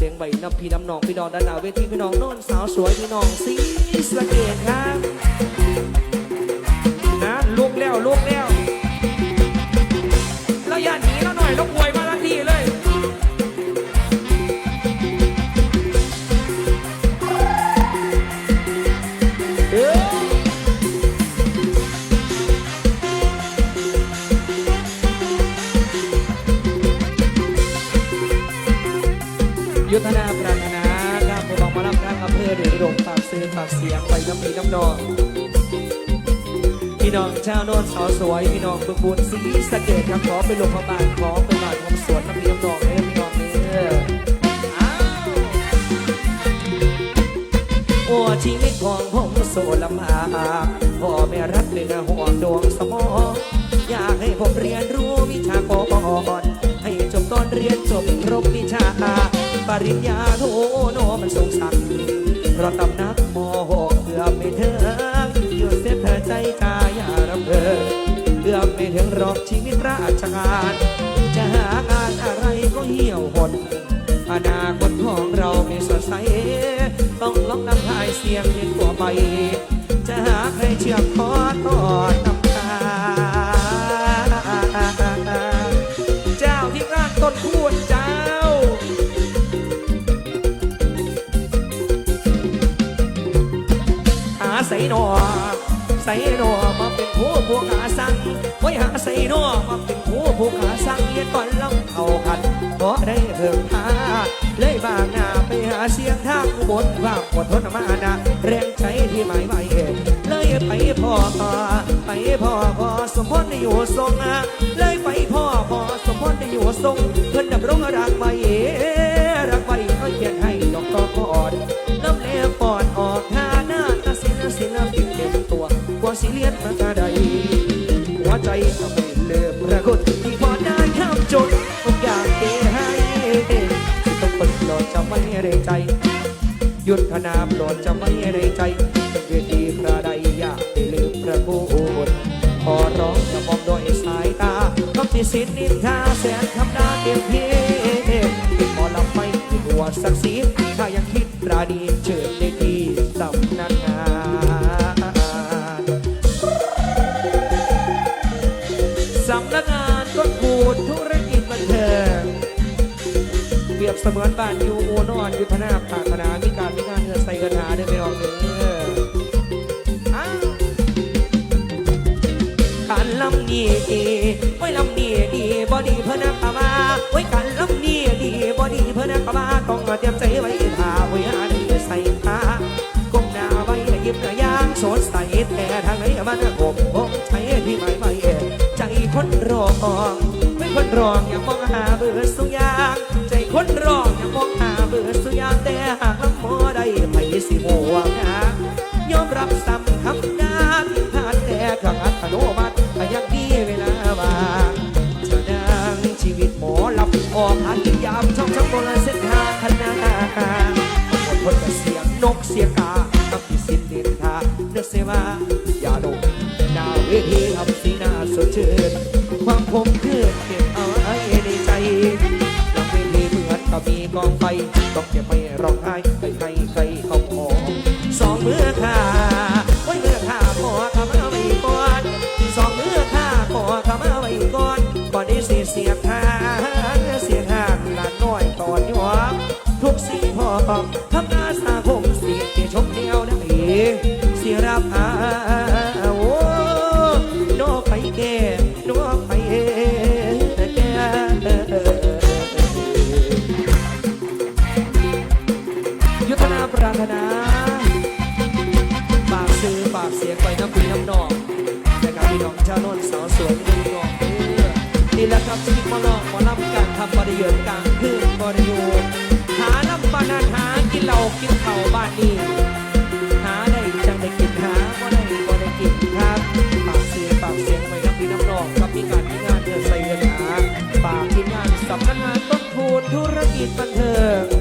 สียงใบน้ำพี่น้ำนองพี่น้องด้านหน้าเวทีพี่น้องโน่นสาวสวยพี่น้องสีสะเกดครับนะลุกแล้วลุกแล้วแล้ว ยุทธนาปรารถนาครับผู้บอกมารับทางอำเภอเดชอุดมฝากซื้อฝากเสียงไปน้ำมีน้ำนองพี่น้องชาวโนนสาวสวยพี่น้องบึงบุญสีสะเกตครับขอไปลงพระบางขอไปบ้านของสวนน้ำมีน้ำนองเลยพี่น้องเด้ออ้าวโอ้ชีวิตของผมโซลำบาพ่อแม่รักเลยนะห่วงดวงสมอง ปริญญาโทโนมันสงสัยเพราะตำนักมหกเกือบไม่ถึงหยุดเสียเธอใจกายารำเพินเกือบไม่ถึงรอบชีวิตราชการจะหางานอะไรก็เหี่ยวหดอนาคตของเราไม่สดใส ต้องล็อกน้ำลายเสียงเย็นกว่าไป จะหาใครเชื่อม ส่นอมาเป็นผู้ผู้ขาสั่งไว้หาใส่นอมาเป็นผู้ผู้ขาสั่งเรียนก่อนลำเอาขันเพราะได้เพิ่มพาเลยบางหน้าไปหาเสียงทางบลความอดทนมานะแรงใจที่หมายไว้เลยไปพ่อไปพ่อพอสมพรได้อยู่ทรงนะเลยไปพ่อพอสมพรได้อยู่ทรงเพื่อนดำรงรักไว้ ใจก็ไม่เลือกปรากฏที่พอได้ข้ามจนทุกอยางเกให้ที่ต้องคนโปรดจะไม่ได้ใจหยุดธนาโปรดจะไม่ได้ใจเวทีกระไดอยากได้ลืมพระกูลขอร้องจะมองด้วยสายตาต้องที่สิทธิ์นินทาแสนคำนาเต็มที่ที่หมอลำไม่มีหัวศักดิ์ศรีถ้ายังคิดราดีเชิญ ก็กูดธุรกิจบันเทิงเปรียบเสมือนบ้านอยู่โอนอนยุทธนาปารถนามีการมีงานเงินใส่กระถาได้ไม่ออกเลยอ้าวการลำนี้ดีไว้ลำนี้ดีบอดีเพื่อนักปามาไว้การลำนี้ดีบอดีเพื่อนักปามาต้องมาเตรียมใจไว้ท่าไว้ รองอย่ามองหาเบื่อสุยาง ใจคนรองอย่ามองหาเบื่อสุยางแต่หากลำโมได้ไม่สิห่วงนะยอมรับซ้ำคำนาผิดพลาดแต่เครื่องอัตโนมัติยังดีเวลาว่างจะดังชีวิตหมอลำออกหากินยามช่องช่องโบราณเส้นทางคณะหมดคนเสียงนกเสียงกากับที่สิ้นเดินทางเนื้อเสวาอย่าดมหน้าเวทีทำสีหน้าสดชื่นความคมคืน ทีเหมือนกับมีกองไฟต้องเก็บไม่ร้องไห้ใครใครใครเขาขอสองมือข้าไว้เมื่อข้าขอคำเอาไว้ก่อนสองมือข้าขอคำเอาไว้ก่อนก่อนที่สิเสียทาเสียทางลานน้อยตอนยวบทุกสิ่งพอทำงานสาคมเสียเจชมเดียวได้เสียรับอา ลางคืนบริยูหาลำปานหากินเหล้ากินเข่าบ้านนี้ หาได้จังได้กินหาบ่ได้บ่ได้กินครับปากเสียงปากเสียงไปน้ำพี่น้ำนองกับมีการมีงานเธอใส่เดือดหาปากที่งานสำนักงานต้นทุนธุรกิจบันเทิง